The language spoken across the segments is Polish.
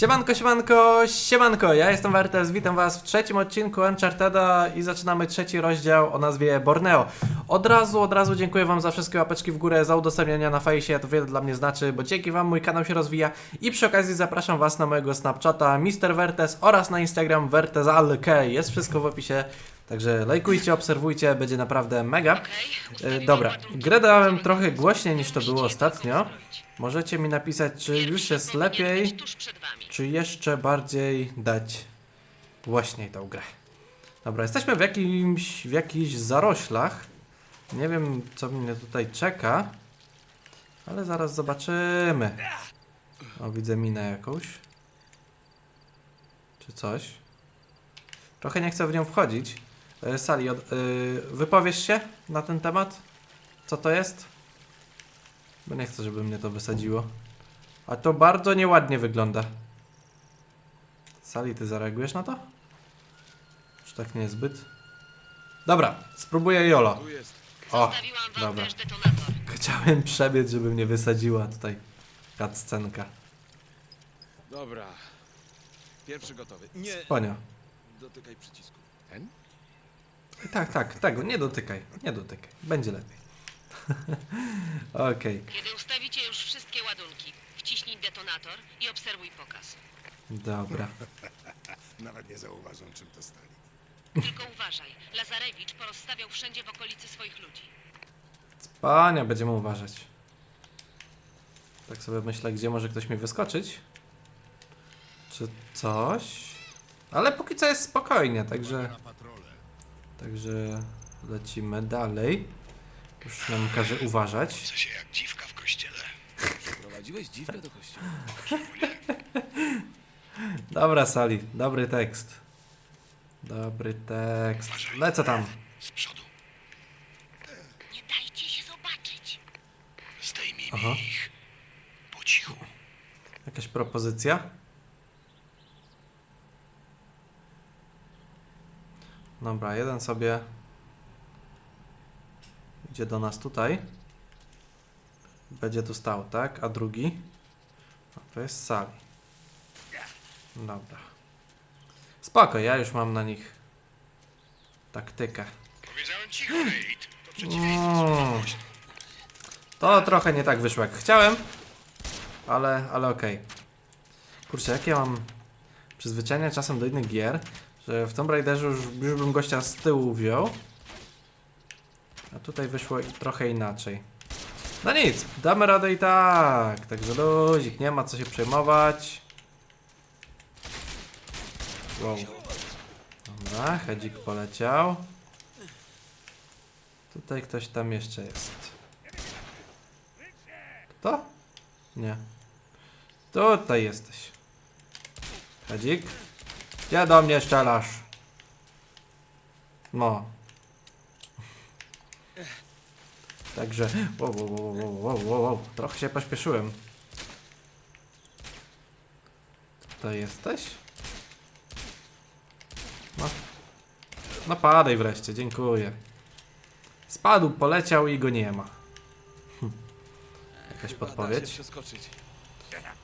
Siemanko, siemanko, siemanko, ja jestem Wertes, witam was w trzecim odcinku Uncharteda i zaczynamy trzeci rozdział o nazwie Borneo. Od razu, od razu dziękuję wam za wszystkie łapeczki w górę, za udostępniania na fejsie, to wiele dla mnie znaczy, bo dzięki wam mój kanał się rozwija i przy okazji zapraszam was na mojego Snapchata Mr. Wertes oraz na Instagram Wertezalk, jest wszystko w opisie. Także lajkujcie, obserwujcie, będzie naprawdę mega. E, dobra, grę dałem trochę głośniej niż to było ostatnio. Możecie mi napisać, czy już jest lepiej, czy jeszcze bardziej dać głośniej tą grę. Dobra, jesteśmy w jakimś, w jakichś zaroślach. Nie wiem, co mnie tutaj czeka, ale zaraz zobaczymy. O, widzę minę jakąś. Czy coś. Trochę nie chcę w nią wchodzić. E, Sali, od, y, wypowiesz się na ten temat? Co to jest? Bo nie chcę, żeby mnie to wysadziło. A to bardzo nieładnie wygląda. Sali, ty zareagujesz na to? Czy tak nie jest zbyt? Dobra, spróbuję Jolo. Tu jest. O, Zostawiłam wam dobra. też detonator. Chciałem przebiec, żeby mnie wysadziła tutaj cutscenka. Dobra. Pierwszy gotowy. Nie Ponia. dotykaj przycisku. Ten? Tak, tak, tego, nie dotykaj, nie dotykaj. Będzie lepiej. Okej, Kiedy ustawicie już wszystkie ładunki, wciśnij detonator i obserwuj pokaz. Dobra. Nawet nie zauważą, czym to stali. Tylko uważaj, Lazarewicz porozstawiał wszędzie w okolicy swoich ludzi. Pania, będziemy uważać. Tak sobie myślę, gdzie może ktoś mi wyskoczyć. Czy coś? Ale póki co jest spokojnie, także... Także lecimy dalej. Już nam każe uważać. Co się jak dziwka w kościele. Prowadziłeś dziwkę do kościoła. Dobra, Sali, dobry tekst. Dobry tekst. Lecę tam. Z przodu. Nie dajcie się zobaczyć. Zdejmijmy Aha. ich. Po cichu. Jakaś propozycja? Dobra, jeden sobie idzie do nas tutaj. Będzie tu stał, tak? A drugi? No, to jest Sali. Dobra. Spoko, ja już mam na nich taktykę. Powiedziałem Nate. To przeciwieństwo Mm. To trochę nie tak wyszło jak chciałem, ale, ale okej. Kurczę, jakie mam przyzwyczajenia czasem do innych gier, że w Tomb Raiderze już, już bym gościa z tyłu wziął, a tutaj wyszło i- trochę inaczej. No nic, damy radę i tak, także luzik, nie ma co się przejmować. Wow. Dobra, hedzik poleciał. Tutaj ktoś tam jeszcze jest. Kto? Nie. Tutaj jesteś. Hedzik? Gdzie do mnie strzelasz? No. Także. Wow, wow, wow, wow, wow, wow. Trochę się pośpieszyłem. Tutaj jesteś? No padaj wreszcie, dziękuję. Spadł, poleciał i go nie ma. Hm. Jakaś podpowiedź? przeskoczyć.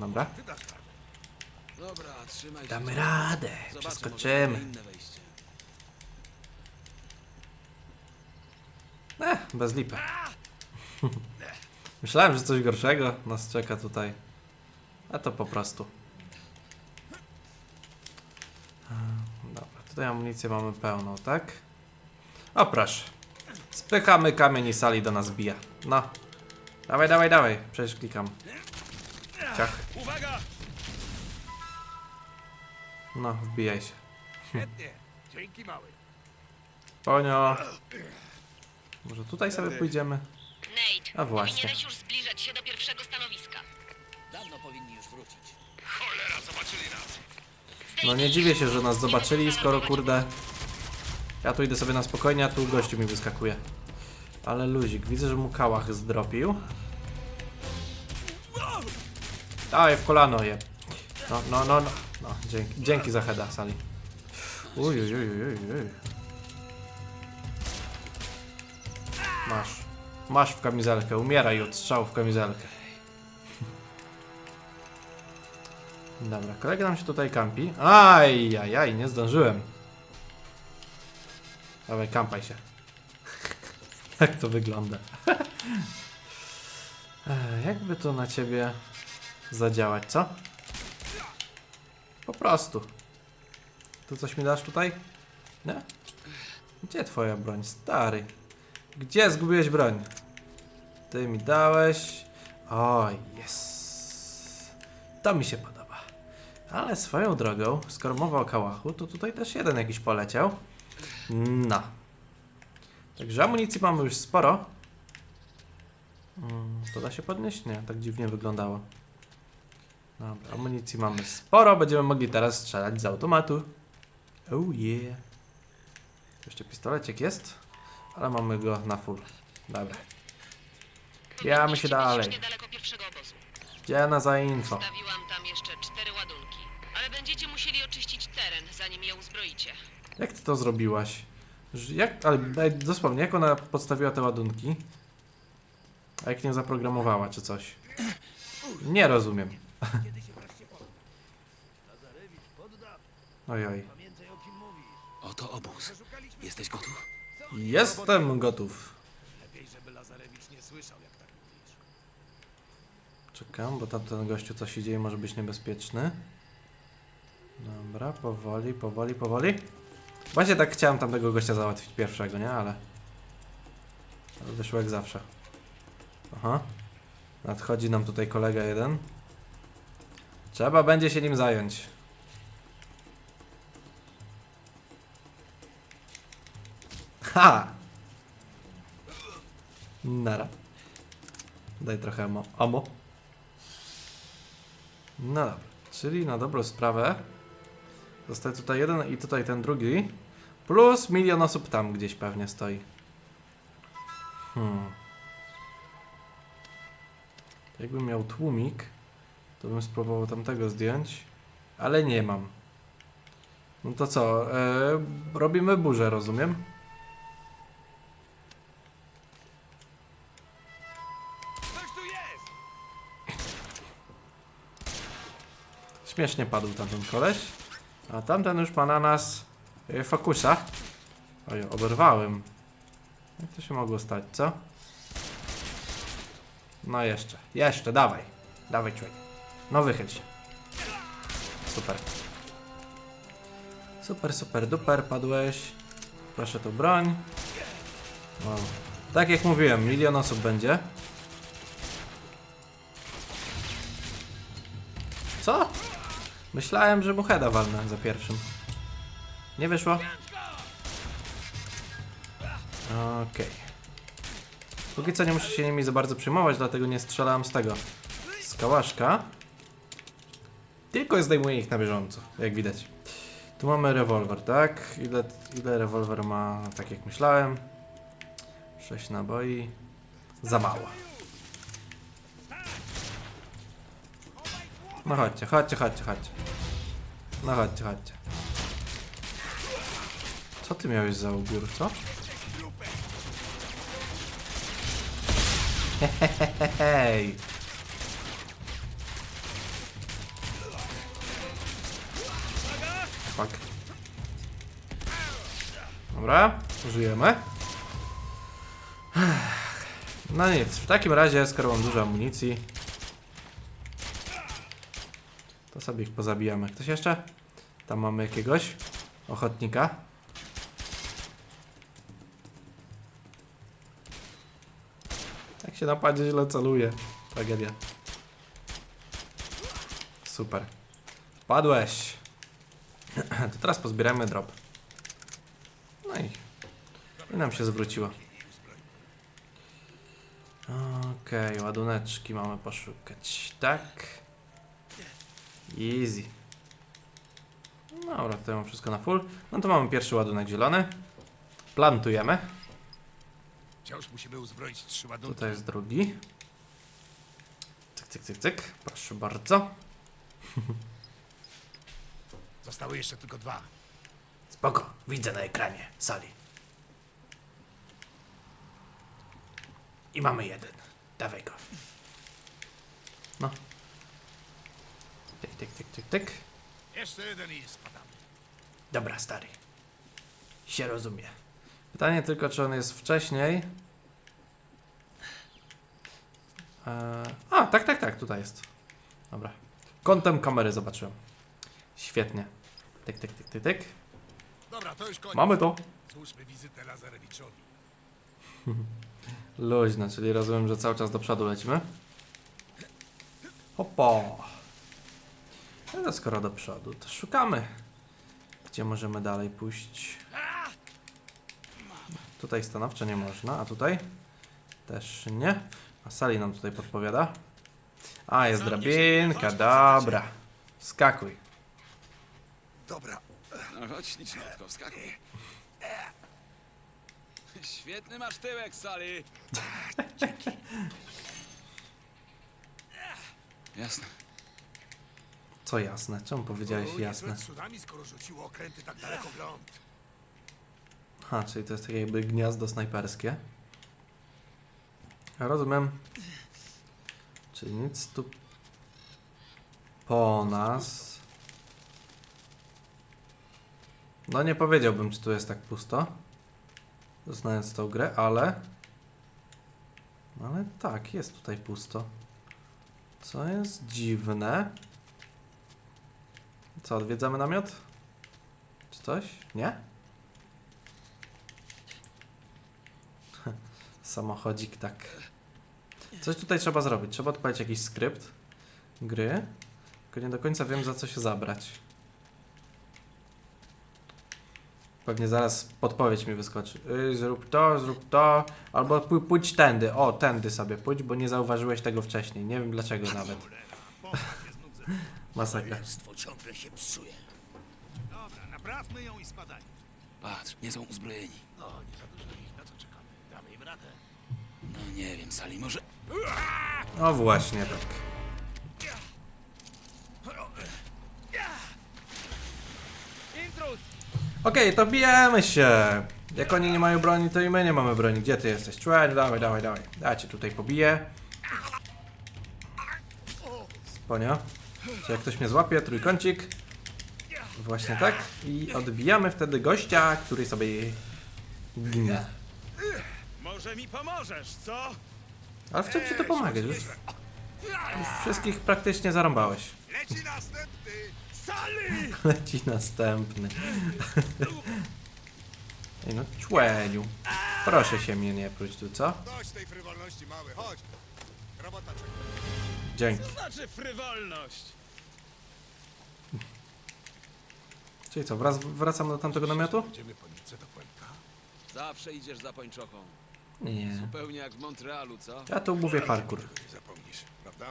Dobra. Dobra, trzymaj się. Damy radę, Zobaczę, może przeskoczymy. mamy inne wejście. Eh, bez lipy. Myślałem, że coś gorszego nas czeka tutaj. A to po prostu. Ehm, Dobra, tutaj amunicję mamy pełną, tak? O proszę. Spychamy kamień i sali do nas bija. No. Dawaj, dawaj, dawaj. Przecież klikam. Ciach. Uwaga! No, wbijaj się. Świetnie. Dzięki mały. Ponio. Może tutaj sobie pójdziemy? Nate, A właśnie. powinieneś już zbliżać się do pierwszego stanowiska. Dawno powinni już wrócić. Cholera, zobaczyli nas. No nie dziwię się, że nas zobaczyli, skoro kurde... Ja tu idę sobie na spokojnie, a tu gościu mi wyskakuje. Ale luzik, widzę, że mu kałach zdropił. Dawaj, w kolano je. No, no, no, no. no dzięki, dzięki za heada, Sali. Uj, uj, uj, uj, uj. Masz. Masz w kamizelkę, umieraj od strzału w kamizelkę. Dobra, kolega nam się tutaj kampi. Aj, aj, aj, nie zdążyłem. Dawaj, kampaj się. Jak to wygląda? Jakby to na ciebie zadziałać, co? Po prostu. Tu coś mi dasz tutaj? Nie? Gdzie twoja broń, stary? Gdzie zgubiłeś broń? Ty mi dałeś. O, jest. To mi się podoba. Ale swoją drogą, skoro mowa o kałachu, to tutaj też jeden jakiś poleciał. No. Także amunicji mamy już sporo. Mm, to da się podnieść? Nie, tak dziwnie wyglądało. Dobra, amunicji mamy sporo. Będziemy mogli teraz strzelać z automatu. Oh yeah. Jeszcze pistolecik jest, ale mamy go na full. Dobra. Bijamy się dalej. Gdzie na za info? Jak ty to zrobiłaś? Jak, ale daj- dosłownie, jak ona podstawiła te ładunki? A jak nie zaprogramowała, czy coś? Nie rozumiem. Ojoj. Oto obóz. Jesteś gotów? Jestem gotów. Lepiej, żeby Lazarewicz nie słyszał, jak tak mówisz. Czekam, bo tamten gościu co się dzieje może być niebezpieczny. Dobra, powoli, powoli, powoli. Właśnie tak chciałem tamtego gościa załatwić pierwszego, nie? Ale... Ale wyszło jak zawsze. Aha. Nadchodzi nam tutaj kolega jeden. Trzeba będzie się nim zająć. Ha! Nara. Daj trochę amo. amo. No dobra, czyli na dobrą sprawę zostaje tutaj jeden i tutaj ten drugi. Plus milion osób tam gdzieś pewnie stoi. Hmm. Jakbym miał tłumik, to bym spróbował tamtego zdjąć, ale nie mam. No to co, e, robimy burzę, rozumiem? Śmiesznie padł tamten koleś. A tamten już ma na nas e, fokusa. Oj, oberwałem. Jak to się mogło stać, co? No jeszcze, jeszcze, dawaj. Dawaj człowiek. No wychyl się. Super. Super, super, duper, padłeś. Proszę tu broń. Wow. Tak jak mówiłem, milion osób będzie. Co? Myślałem, że mu heada walnę za pierwszym. Nie wyszło? Okej. Póki co nie muszę się nimi za bardzo przejmować, dlatego nie strzelałem z tego. Z kałaszka. Tylko zdejmuję ich na bieżąco, jak widać. Tu mamy rewolwer, tak? Ile, ile rewolwer ma, tak jak myślałem? 6 naboi. Za mało. No chodźcie, chodźcie, chodźcie, chodźcie. No chodźcie, chodźcie. Co ty miałeś za ubiór, co? Hej. Fuck. Dobra, użyjemy. No nic, w takim razie, skoro mam dużo amunicji, to sobie ich pozabijamy. Ktoś jeszcze? Tam mamy jakiegoś ochotnika. Jak się napadzie źle celuje. Tragedia. Super. Padłeś. To teraz pozbieramy drop. No i, i nam się zwróciło. Okej, ładuneczki mamy poszukać. Tak. Easy. Dobra, tutaj mam wszystko na full. No to mamy pierwszy ładunek zielony. Plantujemy. Wciąż musimy uzbroić trzy ładunki. Tutaj jest drugi. Cyk, cyk, cyk, cyk. Proszę bardzo. Zostały jeszcze tylko dwa. Spoko, widzę na ekranie sali. I mamy jeden. Dawaj go. No. Tyk, Tyk, tyk, tyk. Jeszcze jeden i spadamy. Dobra, stary. Się rozumie. Pytanie tylko, czy on jest wcześniej. Eee, a, tak, tak, tak, tutaj jest. Dobra. Kątem kamery zobaczyłem. Świetnie. Tyk, tyk, tyk, tyk, tyk. Dobra, to już koniec. Mamy to. Złóżmy wizytę Lazarewiczowi. Luźno, czyli rozumiem, że cały czas do przodu lecimy. Hopo. No to skoro do przodu, to szukamy. Gdzie możemy dalej pójść? Tutaj stanowczo nie można, a tutaj? Też nie. A Sali nam tutaj podpowiada. A, jest drabinka, dobra. Skakuj. Dobra, No chodź, ślicznotko, wskakuj. Świetny masz tyłek, Sally. Jasne. Co jasne? Czemu powiedziałeś jasne? tsunami, skoro rzuciło okręty tak daleko w ląd. Ha, czyli to jest takie jakby gniazdo snajperskie. Rozumiem. Czyli nic tu po nas. No nie powiedziałbym, czy tu jest tak pusto. Znając tą grę, ale... Ale tak, jest tutaj pusto. Co jest dziwne. Co, odwiedzamy namiot? Czy coś? Nie? Samochodzik, tak. Coś tutaj trzeba zrobić. Trzeba odpalić jakiś skrypt gry. Tylko nie do końca wiem, za co się zabrać. Pewnie zaraz podpowiedź mi wyskoczy. Yy, zrób to, zrób to. Albo pój- pójdź tędy. O, tędy sobie pójdź, bo nie zauważyłeś tego wcześniej. Nie wiem dlaczego nawet. Masakra. Królestwo ciągle się psuje. Dobra, naprawmy ją i spadaj. Patrz, nie są uzbrojeni. No, nie za dużo ich, na co czekamy? Damy im radę. No nie wiem, Sally, może... No właśnie tak. Okej, to bijemy się. Jak oni nie mają broni, to i my nie mamy broni. Gdzie ty jesteś? Człowiek, dawaj, dawaj, dawaj. Ja cię tutaj pobiję. Sponia. Czy jak ktoś mnie złapie, trójkącik. Właśnie tak. I odbijamy wtedy gościa, który sobie ginie. Może mi pomożesz, co? Ale w czym ci to pomaga? Już, już wszystkich praktycznie zarąbałeś. Leci następny! Sally! Leci następny. Ej no, człeniu. Proszę się mnie nie próć tu, co? Dość tej frywolności, mały, chodź. Robota czeka. Dzięki. To znaczy frywolność. Czyli co, wrac, wracam do tamtego namiotu? Idziemy po do Puenta. Zawsze idziesz za pończochą. Nie. Zupełnie jak w Montrealu, co? Ja tu mówię parkour. Tego nie zapomnisz, prawda?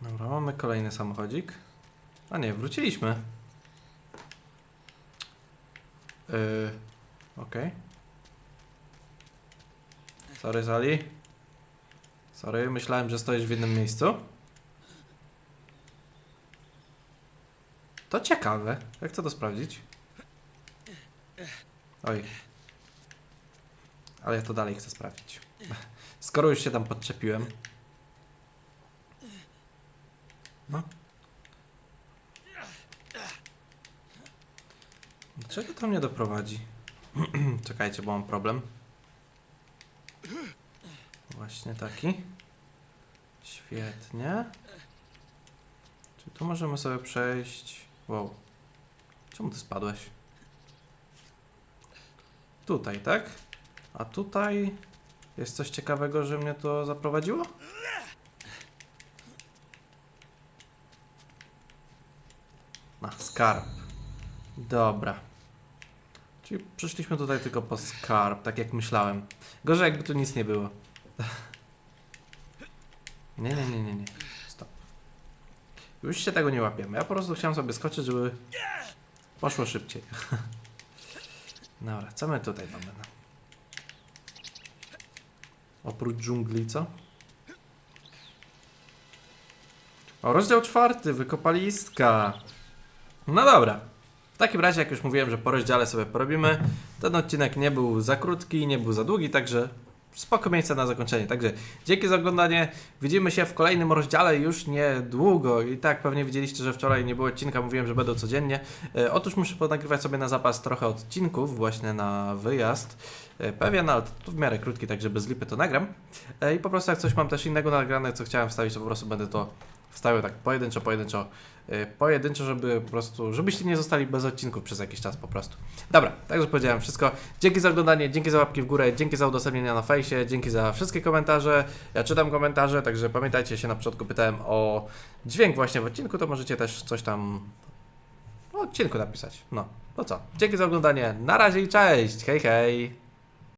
Dobra, mamy kolejny samochodzik. A nie, wróciliśmy. Yy, okej. Sorry, Sali. Sorry, myślałem, że stoisz w jednym miejscu. To ciekawe. Jak chcę to sprawdzić? Oj. Ale ja to dalej chcę sprawdzić. Skoro już się tam podczepiłem. No. Dlaczego to mnie doprowadzi? Czekajcie, bo mam problem. Właśnie taki. Świetnie. Czy tu możemy sobie przejść? Wow. Czemu ty spadłeś? Tutaj, tak? A tutaj jest coś ciekawego, że mnie to zaprowadziło? Na skarb. Dobra. Czyli przyszliśmy tutaj tylko po skarb, tak jak myślałem. Gorzej jakby tu nic nie było. Nie, nie, nie, nie, nie. Stop. Już się tego nie łapiemy. Ja po prostu chciałem sobie skoczyć, żeby poszło szybciej. Dobra, co my tutaj mamy? Oprócz dżungli, co? O, rozdział czwarty, wykopalistka. No dobra. W takim razie, jak już mówiłem, że po rozdziale sobie porobimy, ten odcinek nie był za krótki, nie był za długi, także spoko miejsce na zakończenie. Także dzięki za oglądanie. Widzimy się w kolejnym rozdziale już niedługo. I tak pewnie widzieliście, że wczoraj nie było odcinka, mówiłem, że będą codziennie. E, otóż muszę ponagrywać sobie na zapas trochę odcinków właśnie na wyjazd. E, pewien, ale to w miarę krótki, także bez lipy to nagram. E, I po prostu jak coś mam też innego nagrane, co chciałem wstawić, to po prostu będę to wstawiał tak pojedynczo, pojedynczo, e, pojedynczo, żeby po prostu, żebyście nie zostali bez odcinków przez jakiś czas po prostu. Dobra, także powiedziałem wszystko. Dzięki za oglądanie, dzięki za łapki w górę, dzięki za udostępnienia na fejsie, dzięki za wszystkie komentarze. Ja czytam komentarze, także pamiętajcie, się na początku pytałem o dźwięk właśnie w odcinku, to możecie też coś tam o odcinku napisać. No, to co? Dzięki za oglądanie, na razie i cześć, hej hej!